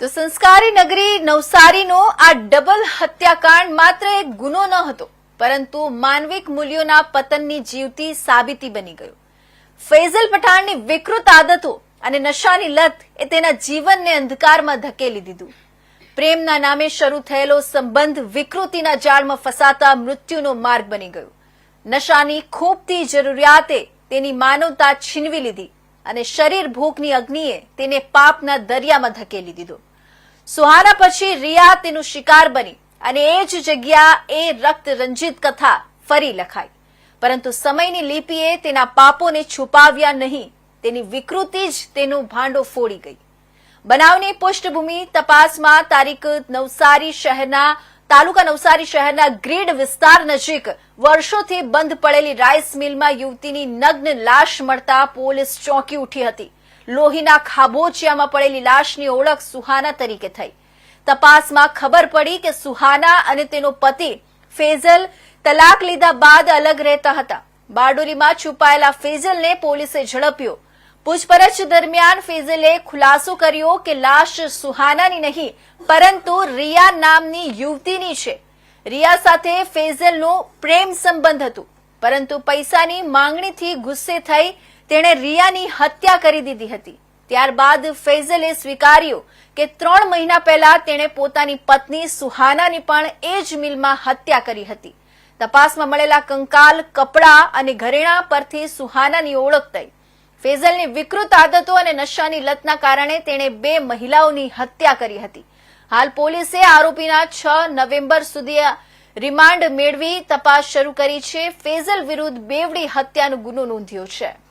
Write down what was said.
તો સંસ્કારી નગરી નવસારીનો આ ડબલ હત્યાકાંડ માત્ર એક ગુનો ન હતો, પરંતુ માનવિક મૂલ્યોના પતનની જીવતી સાબિતી બની ગયું. ફૈઝલ પઠાણની વિકૃત આદતો અને નશાની લત એ તેના જીવનને અંધકારમાં ધકેલી દીધું. પ્રેમના નામે શરૂ થયેલો સંબંધ વિકૃતિના જાળમાં ફસાતા મૃત્યુનો માર્ગ બની ગયો. નશાની ખૂબતી જરૂરિયાતે તેની માનવતા છીનવી લીધી અને શરીર ભૂખની અગ્નિએ તેને પાપના દરિયામાં ધકેલી દીધો. સુહાના પછી રિયા તેનું શિકાર બની અને એ જ જગ્યા એ રક્ત રંજિત કથા ફરી લખાઈ. પરંતુ સમયની લિપિએ તેના પાપોને છુપાવ્યા નહીં, તેની વિકૃતિ જ તેનું ભાંડો ફોડી ગઈ. બનાવની પૃષ્ઠભૂમિ તપાસમાં તારીખ નવસારી શહેરના, તાલુકા નવસારી શહેરના ગ્રીડ વિસ્તાર નજીક વર્ષોથી બંધ પડેલી રાઈસ મિલમાં યુવતીની નગ્ન લાશ મળતા પોલીસ ચોંકી ઉઠી હતી. લોહીના ખાબોચિયામાં પડેલી લાશની ઓળખ સુહાના તરીકે થઈ. તપાસમાં ખબર પડી કે સુહાના અને તેનો પતિ ફેઝલ તલાક લીધા બાદ અલગ રહેતા હતા. બારડોલીમાં છુપાયેલા ફેઝલને પોલીસે ઝડપ્યો. પૂછપરછ દરમિયાન ફેઝલે ખુલાસો કર્યો કે લાશ સુહાનાની નહીં, પરંતુ રિયા નામની યુવતીની છે. રિયા સાથે ફેઝલનો પ્રેમ સંબંધ હતું, પરંતુ પૈસાની માંગણીથી ગુસ્સે થઈ તેણે રિયાની હત્યા કરી દીધી હતી. ત્યારબાદ ફૈઝલે સ્વીકાર્યું કે ત્રણ મહિના પહેલા તેણે પોતાની પત્ની સુહાનાની પણ એ જ મિલમાં હત્યા કરી હતી. તપાસમાં મળેલા કંકાલ, કપડાં અને ઘરેણા પરથી સુહાનાની ઓળખ થઈ. ફેઝલની વિકૃત આદતો અને નશાની લતના કારણે તેણે બે મહિલાઓની હત્યા કરી હતી. હાલ પોલીસે આરોપીના છ નવેમ્બર સુધી રિમાન્ડ મેળવી તપાસ શરૂ કરી છે. ફેઝલ વિરુદ્ધ બેવડી હત્યાનો ગુનો નોંધ્યો છે.